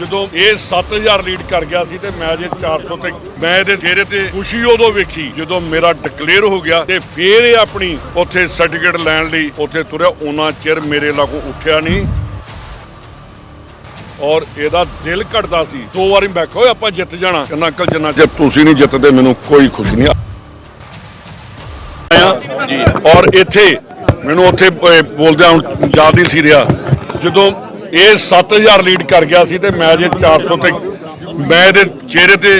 ਜਦੋਂ ਇਹ 7000 ਲੀਡ ਕਰ ਗਿਆ ਸੀ ਤੇ ਮੈਚ ਇਹ 400 ਤੇ ਮੈਂ ਇਹਦੇ ਚਿਹਰੇ ਤੇ ਖੁਸ਼ੀ ਉਦੋਂ ਵੇਖੀ, ਜਦੋਂ ਮੇਰਾ ਡਿਕਲੇਅਰ ਹੋ ਗਿਆ ਤੇ ਫੇਰ ਇਹ ਆਪਣੀ ਉੱਥੇ ਸਰਟੀਫਿਕੇਟ ਲੈਣ ਲਈ ਉੱਥੇ ਤੁਰਿਆ। ਉਹਨਾਂ ਚਿਰ ਮੇਰੇ ਲਾਗੋਂ ਉੱਠਿਆ ਨਹੀਂ ਔਰ ਇਹਦਾ ਦਿਲ ਘਟਦਾ ਸੀ। ਦੋ ਵਾਰੀ ਮੈਂ ਕਿਹਾ, ਓਏ, ਆਪਾਂ ਜਿੱਤ ਜਾਣਾ। ਕਹਿੰਦਾ, ਅੰਕਲ, ਜਿੰਨਾ ਚਿਰ ਤੁਸੀਂ ਨਹੀਂ ਜਿੱਤਦੇ, ਮੈਨੂੰ ਕੋਈ ਖੁਸ਼ੀ ਨਹੀਂ ਆਇਆ ਔਰ ਇੱਥੇ ਮੈਨੂੰ ਉੱਥੇ ਬੋਲਦਿਆਂ ਹੁਣ ਯਾਦ ਨਹੀਂ ਸੀ ਰਿਹਾ। ਜਦੋਂ ਇਹ 7000 ਲੀਡ ਕਰ ਗਿਆ ਸੀ ਤੇ ਮੈਚ ਇਹ 400 ਤੇ ਮੈਂ ਇਹਦੇ ਚਿਹਰੇ ਤੇ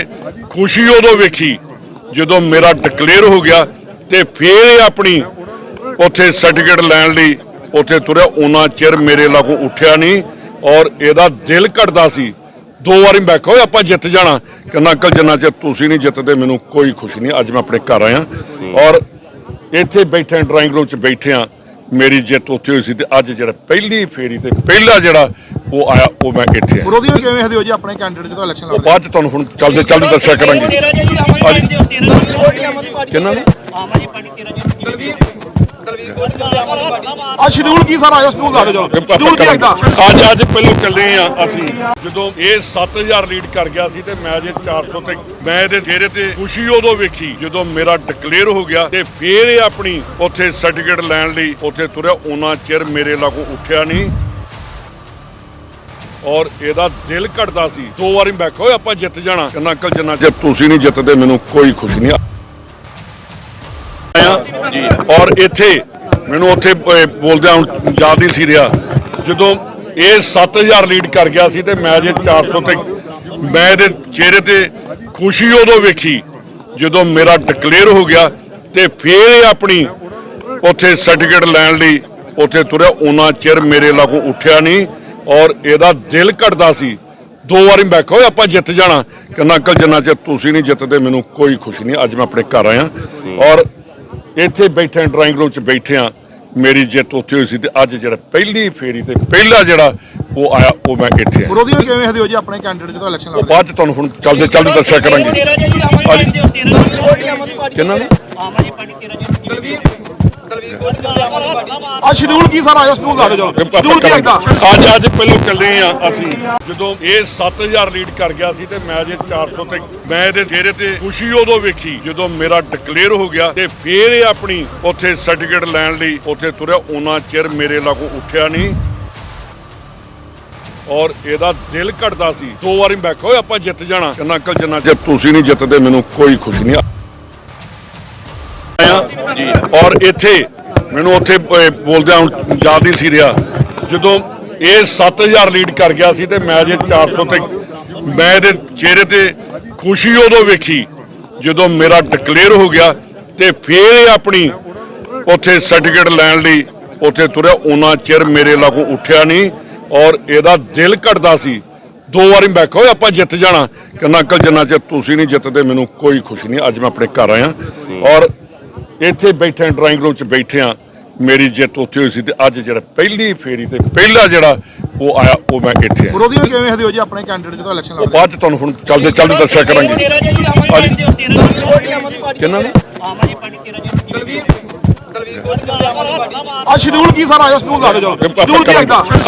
ਖੁਸ਼ੀ ਉਦੋਂ ਵੇਖੀ ਜਦੋਂ ਮੇਰਾ ਡਿਕਲੇਅਰ ਹੋ ਗਿਆ ਤੇ ਫੇਰ ਆਪਣੀ ਉੱਥੇ ਸਰਟੀਫਿਕੇਟ ਲੈਣ ਲਈ ਉੱਥੇ ਤੁਰਿਆ। ਉਹਨਾਂ ਚਿਰ ਮੇਰੇ ਲਾਗੋਂ ਉੱਠਿਆ ਨਹੀਂ ਔਰ ਇਹਦਾ ਦਿਲ ਘਟਦਾ ਸੀ। ਦੋ ਵਾਰੀ ਮੈਂ ਕਿਹਾ ਆਪਾਂ ਜਿੱਤ ਜਾਣਾ। ਕਹਿੰਦਾ, ਅੰਕਲ, ਜਿੰਨਾ ਚਿਰ ਤੁਸੀਂ ਨਹੀਂ ਜਿੱਤਦੇ, ਮੈਨੂੰ ਕੋਈ ਖੁਸ਼ੀ ਨਹੀਂ। ਅੱਜ ਮੈਂ ਆਪਣੇ ਘਰ ਆਇਆ ਔਰ ਇੱਥੇ ਬੈਠੇ ਡਰਾਇੰਗ ਰੂਮ 'ਚ ਬੈਠੇ ਆ ਮੇਰੀ ਜਿੱਤ ਉੱਥੇ ਹੋਈ ਸੀ ਤੇ ਅੱਜ ਜਿਹੜਾ ਪਹਿਲੀ ਫੇਰੀ ਤੇ ਪਹਿਲਾ ਜਿਹੜਾ ਉਹ ਆਇਆ ਉਹ ਮੈਂ ਇੱਥੇ ਆਇਆ। ਵਿਰੋਧੀ ਨੂੰ ਕਿਵੇਂ ਹਦੇ ਹੋ ਜੀ ਆਪਣੇ ਕੈਂਡੀਡੇਟ ਜਦੋਂ ਇਲੈਕਸ਼ਨ ਉਹ ਲੜਦੇ ਬਾਅਦ 'ਚ ਤੁਹਾਨੂੰ ਹੁਣ ਚੱਲਦੇ ਚੱਲਦੇ ਦੱਸਿਆ ਕਰਾਂਗੇ। ਕਿੰਨਾ ਨੇ ਆ ਸ਼ਡਿਊਲ ਕੀ ਸਰ? ਆਇਆ ਸ਼ਡਿਊਲ ਦੱਸ ਦਿਓ ਚਲੋ। ਸ਼ਡਿਊਲ ਕੀ ਹੈ ਅੱਜ ਅੱਜ ਪਹਿਲਾਂ ਚੱਲੇ ਆ ਅਸੀਂ। ਜਦੋਂ ਇਹ 7000 ਲੀਡ ਕਰ ਗਿਆ ਸੀ ਤੇ ਮੈਚ ਇਹ 400 ਤੇ ਮੈਂ ਇਹਦੇ ਚਿਹਰੇ ਤੇ ਖੁਸ਼ੀ ਉਦੋਂ ਵੇਖੀ ਜਦੋਂ ਮੇਰਾ ਡਿਕਲੇਅਰ ਹੋ ਗਿਆ ਤੇ ਫੇਰ ਇਹ ਆਪਣੀ ਉੱਥੇ ਸਰਟੀਫਿਕੇਟ ਲੈਣ ਲਈ ਉੱਥੇ ਤੁਰਿਆ। ਉਹਨਾਂ ਚਿਰ ਮੇਰੇ ਲਾਗੋਂ ਉੱਠਿਆ ਨਹੀਂ। ਔਰ ਇਹਦਾ ਦਿਲ ਘਟਦਾ ਸੀ। ਦੋ ਵਾਰੀ ਮੈਂ ਕਿਹਾ ਓਏ ਆਪਾਂ ਜਿੱਤ ਜਾਣਾ। ਕਹਿੰਦਾ ਅੰਕਲ ਜਿੰਨਾ ਚਿਰ ਤੁਸੀਂ ਨਹੀਂ ਜਿੱਤਦੇ ਮੈਨੂੰ ਕੋਈ ਖੁਸ਼ੀ ਨਹੀਂ ਆਇਆ ਜੀ ਔਰ ਇੱਥੇ ਮੈਨੂੰ ਉੱਥੇ ਬੋਲਦਿਆਂ ਹੁਣ ਯਾਦ ਨਹੀਂ ਸੀ ਰਿਹਾ। ਜਦੋਂ ਇਹ 7000 ਲੀਡ ਕਰ ਗਿਆ ਸੀ ਤੇ ਮੈਚ ਇਹ 400 ਤੇ ਮੈਂ ਇਹਦੇ ਚਿਹਰੇ ਤੇ ਖੁਸ਼ੀ ਉਦੋਂ ਵੇਖੀ, ਜਦੋਂ ਮੇਰਾ ਡਿਕਲੇਅਰ ਹੋ ਗਿਆ ਤੇ ਫੇਰ ਆਪਣੀ ਉੱਥੇ ਸਰਟੀਫਿਕੇਟ ਲੈਣ ਲਈ ਉੱਥੇ ਤੁਰਿਆ। ਉਹਨਾਂ ਚਿਰ ਮੇਰੇ ਲਾਗੋਂ ਉੱਠਿਆ ਨਹੀਂ ਔਰ ਇਹਦਾ ਦਿਲ ਘਟਦਾ ਸੀ। ਦੋ ਵਾਰੀ ਮੈਂ ਕਿਹਾ ਆਪਾਂ ਜਿੱਤ ਜਾਣਾ। ਕਹਿੰਦਾ, ਅੰਕਲ, ਜਿੰਨਾ ਚਿਰ ਤੁਸੀਂ ਨਹੀਂ ਜਿੱਤਦੇ, ਮੈਨੂੰ ਕੋਈ ਖੁਸ਼ੀ ਨਹੀਂ। ਅੱਜ ਮੈਂ ਆਪਣੇ ਘਰ ਆਇਆ ਔਰ ਇੱਥੇ ਬੈਠੇ ਡਰਾਇੰਗ ਰੂਮ 'ਚ ਬੈਠੇ ਆ ਮੇਰੀ ਜਿੱਤ ਉੱਥੇ ਹੋਈ ਸੀ ਤੇ ਅੱਜ ਜਿਹੜਾ ਪਹਿਲੀ ਫੇਰੀ ਤੇ ਪਹਿਲਾ ਜਿਹੜਾ ਉਹ ਆਇਆ ਉਹ ਮੈਂ ਇੱਥੇ ਆਇਆ ਵਿਰੋਧੀ ਨੂੰ ਕਿਵੇਂ ਹਦੇ ਹੋ ਜੀ ਆਪਣੇ ਕੈਂਡੀਡੇਟ ਜਦੋਂ ਇਲੈਕਸ਼ਨ ਉਹ ਬਾਅਦ 'ਚ ਤੁਹਾਨੂੰ ਹੁਣ ਚੱਲਦੇ ਚੱਲਦੇ ਦੱਸਿਆ ਕਰਾਂਗੇ ਕਿੰਨਾ ਨੇ ਆ ਸ਼ਡਿਊਲ ਕੀ ਸਰ? ਆਇਆ ਸ਼ਡਿਊਲ ਦੱਸ ਦਿਓ ਚਲੋ। ਸ਼ਡਿਊਲ ਕੀ ਹੈ ਅੱਜ ਅੱਜ ਪਹਿਲਾਂ ਚੱਲੇ ਆ ਅਸੀਂ। ਜਦੋਂ ਇਹ 7000 ਲੀਡ ਕਰ ਗਿਆ ਸੀ ਤੇ ਮੈਚ ਇਹ 400 ਤੇ ਮੈਂ ਇਹਦੇ ਚਿਹਰੇ ਤੇ ਖੁਸ਼ੀ ਉਦੋਂ ਵੇਖੀ ਜਦੋਂ ਮੇਰਾ ਡਿਕਲੇਅਰ ਹੋ ਗਿਆ ਤੇ ਫੇਰ ਇਹ ਆਪਣੀ ਉੱਥੇ ਸਰਟੀਫਿਕੇਟ ਲੈਣ ਲਈ ਉੱਥੇ ਤੁਰਿਆ। ਉਹਨਾਂ ਚਿਰ ਮੇਰੇ ਲਾਗੋਂ ਉੱਠਿਆ ਨਹੀਂ। ਔਰ ਇਹਦਾ ਦਿਲ ਘਟਦਾ ਸੀ। ਦੋ ਵਾਰੀ ਮੈਂ ਕਿਹਾ ਓਏ ਆਪਾਂ ਜਿੱਤ ਜਾਣਾ। ਕਹਿੰਦਾ ਅੰਕਲ ਜਿੰਨਾ ਚਿਰ ਤੁਸੀਂ ਨਹੀਂ ਜਿੱਤਦੇ ਮੈਨੂੰ ਕੋਈ ਖੁਸ਼ੀ ਨਹੀਂ ਜੀ ਔਰ ਇੱਥੇ ਮੈਨੂੰ ਉੱਥੇ ਬੋਲਦਿਆਂ ਹੁਣ ਯਾਦ ਨਹੀਂ ਸੀ ਰਿਹਾ। ਜਦੋਂ ਇਹ 7000 ਲੀਡ ਕਰ ਗਿਆ ਸੀ ਤੇ ਮੈਚ ਇਹ 400 ਤੇ, ਮੈਂ ਇਹਦੇ ਚਿਹਰੇ ਤੇ ਖੁਸ਼ੀ ਉਦੋਂ ਵੇਖੀ, ਜਦੋਂ ਮੇਰਾ ਡਿਕਲੇਅਰ ਹੋ ਗਿਆ ਤੇ ਫੇਰ ਇਹ ਆਪਣੀ ਉੱਥੇ ਸਰਟੀਫਿਕੇਟ ਲੈਣ ਲਈ ਉੱਥੇ ਤੁਰਿਆ। ਉਹਨਾਂ ਚਿਰ ਮੇਰੇ ਲਾਗੋਂ ਉੱਠਿਆ ਨਹੀਂ ਔਰ ਇਹਦਾ ਦਿਲ ਘਟਦਾ ਸੀ। ਦੋ ਵਾਰੀ ਮੈਂ ਕਿਹਾ, ਓਏ, ਆਪਾਂ ਜਿੱਤ ਜਾਣਾ। ਕਹਿੰਦਾ, ਅੰਕਲ, ਜਿੰਨਾ ਚਿਰ ਤੁਸੀਂ ਨਹੀਂ ਜਿੱਤਦੇ, ਮੈਨੂੰ ਕੋਈ ਖੁਸ਼ੀ ਨਹੀਂ। ਅੱਜ ਮੈਂ ਆਪਣੇ ਘਰ ਆਇਆ ਔਰ ਇੱਥੇ ਬੈਠੇ ਡਰਾਇੰਗ ਰੂਮ 'ਚ ਬੈਠੇ ਆ ਮੇਰੀ ਜਿੱਤ ਉੱਥੇ ਹੋਈ ਸੀ ਤੇ ਅੱਜ ਜਿਹੜਾ ਪਹਿਲੀ ਫੇਰੀ ਤੇ ਪਹਿਲਾ ਜਿਹੜਾ ਉਹ ਆਇਆ ਉਹ ਮੈਂ ਇੱਥੇ ਆਇਆ ਵਿਰੋਧੀ ਕਿਵੇਂ ਹਦੇ ਹੋ ਜੀ ਆਪਣੇ ਕੈਂਡੀਡੇਟ ਜਦੋਂ ਇਲੈਕਸ਼ਨ ਉਹ ਲੜਦੇ ਬਾਅਦ 'ਚ ਤੁਹਾਨੂੰ ਹੁਣ ਚੱਲਦੇ ਚੱਲਦੇ ਦੱਸਿਆ ਕਰਾਂਗੇ ਕਿੰਨਾ ਨੇ ਆ ਸ਼ਡਿਊਲ ਕੀ ਸਰ ਆਇਆ? ਸ਼ਡਿਊਲ ਦੱਸ ਦਿਓ ਚਲੋ। ਸ਼ਡਿਊਲ ਕੀ ਹੈ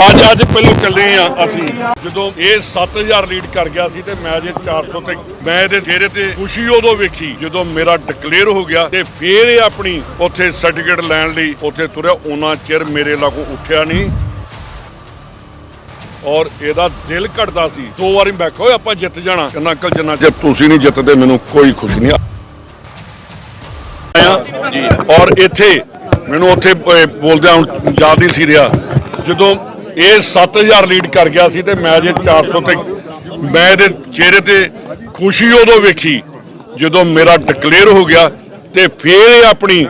ਅੱਜ ਅੱਜ ਪਹਿਲਾਂ ਚੱਲੇ ਆ ਅਸੀਂ। ਜਦੋਂ ਇਹ 7000 ਲੀਡ ਕਰ ਗਿਆ ਸੀ ਤੇ ਮੈਚ ਇਹ 400 ਤੇ ਮੈਂ ਇਹਦੇ ਚਿਹਰੇ ਤੇ ਖੁਸ਼ੀ ਉਦੋਂ ਵੇਖੀ ਜਦੋਂ ਮੇਰਾ ਡਿਕਲੇਅਰ ਹੋ ਗਿਆ ਤੇ ਫੇਰ ਇਹ ਆਪਣੀ ਉੱਥੇ ਸਰਟੀਫਿਕੇਟ ਲੈਣ ਲਈ ਉੱਥੇ ਤੁਰਿਆ। ਉਹਨਾਂ ਚਿਰ ਮੇਰੇ ਲਾਗੋਂ ਉੱਠਿਆ ਨਹੀਂ। ਔਰ ਇਹਦਾ ਦਿਲ ਘਟਦਾ ਸੀ। ਦੋ ਵਾਰੀ ਮੈਂ ਕਿਹਾ ਓਏ ਆਪਾਂ ਜਿੱਤ ਜਾਣਾ। ਕਹਿੰਦਾ ਅੰਕਲ ਜਿੰਨਾ ਚਿਰ ਤੁਸੀਂ ਨਹੀਂ ਜਿੱਤਦੇ ਮੈਨੂੰ ਕੋਈ ਖੁਸ਼ੀ ਨਹੀਂ ਆਇਆ ਜੀ। ਔਰ ਇੱਥੇ ਮੈਨੂੰ ਉੱਥੇ ਬੋਲਦਿਆਂ ਹੁਣ ਯਾਦ ਨਹੀਂ ਸੀ ਰਿਹਾ। ਜਦੋਂ ਇਹ 7000 ਲੀਡ ਕਰ ਗਿਆ ਸੀ ਤੇ ਮੈਚ ਇਹ 400 ਤੇ ਮੈਂ ਇਹਦੇ ਚਿਹਰੇ ਤੇ ਖੁਸ਼ੀ ਉਦੋਂ ਵੇਖੀ, ਜਦੋਂ ਮੇਰਾ ਡਿਕਲੇਅਰ ਹੋ ਗਿਆ ਤੇ ਫੇਰ ਇਹ ਆਪਣੀ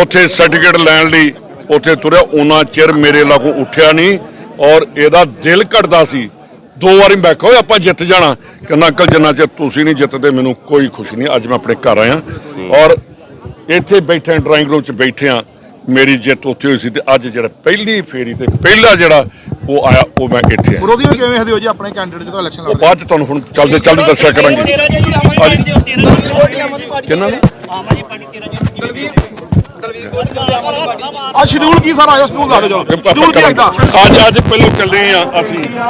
ਉੱਥੇ ਸਰਟੀਫਿਕੇਟ ਲੈਣ ਲਈ ਉੱਥੇ ਤੁਰਿਆ। ਉਹਨਾਂ ਚਿਰ ਮੇਰੇ ਲਾਗੋਂ ਉੱਠਿਆ ਨਹੀਂ ਔਰ ਇਹਦਾ ਦਿਲ ਘਟਦਾ ਸੀ। ਦੋ ਵਾਰੀ ਮੈਂ ਕਿਹਾ ਆਪਾਂ ਜਿੱਤ ਜਾਣਾ। ਕਹਿੰਦਾ, ਅੰਕਲ, ਜਿੰਨਾ ਚਿਰ ਤੁਸੀਂ ਨਹੀਂ ਜਿੱਤਦੇ, ਮੈਨੂੰ ਕੋਈ ਖੁਸ਼ੀ ਨਹੀਂ। ਅੱਜ ਮੈਂ ਆਪਣੇ ਘਰ ਆਇਆ ਔਰ ਇੱਥੇ ਬੈਠੇ ਡਰਾਇੰਗ ਰੂਮ 'ਚ ਬੈਠੇ ਆ ਮੇਰੀ ਜਿੱਤ ਉੱਥੇ ਹੋਈ ਸੀ ਤੇ ਅੱਜ ਜਿਹੜਾ ਪਹਿਲੀ ਫੇਰੀ ਤੇ ਪਹਿਲਾ ਜਿਹੜਾ ਉਹ ਆਇਆ ਉਹ ਮੈਂ ਇੱਥੇ ਆਇਆ। ਵਿਰੋਧੀ ਨੂੰ ਕਿਵੇਂ ਹਦੇ ਹੋ ਜੀ ਆਪਣੇ ਕੈਂਡੀਡੇਟ ਜਦੋਂ ਇਲੈਕਸ਼ਨ ਉਹ ਲੜਦੇ? ਬਾਅਦ 'ਚ ਤੁਹਾਨੂੰ ਹੁਣ ਚੱਲਦੇ ਚੱਲਦੇ ਦੱਸਿਆ ਕਰਾਂਗੇ। ਕਿੰਨਾ ਨੇ ਆ ਸ਼ਡਿਊਲ ਕੀ ਸਰ ਆਇਆ? ਸ਼ਡਿਊਲ ਦੱਸ ਦਿਓ ਚਲੋ। ਸ਼ਡਿਊਲ ਕੀ ਹੈ ਅੱਜ ਅੱਜ ਪਹਿਲਾਂ ਚੱਲੇ ਆ ਅਸੀਂ।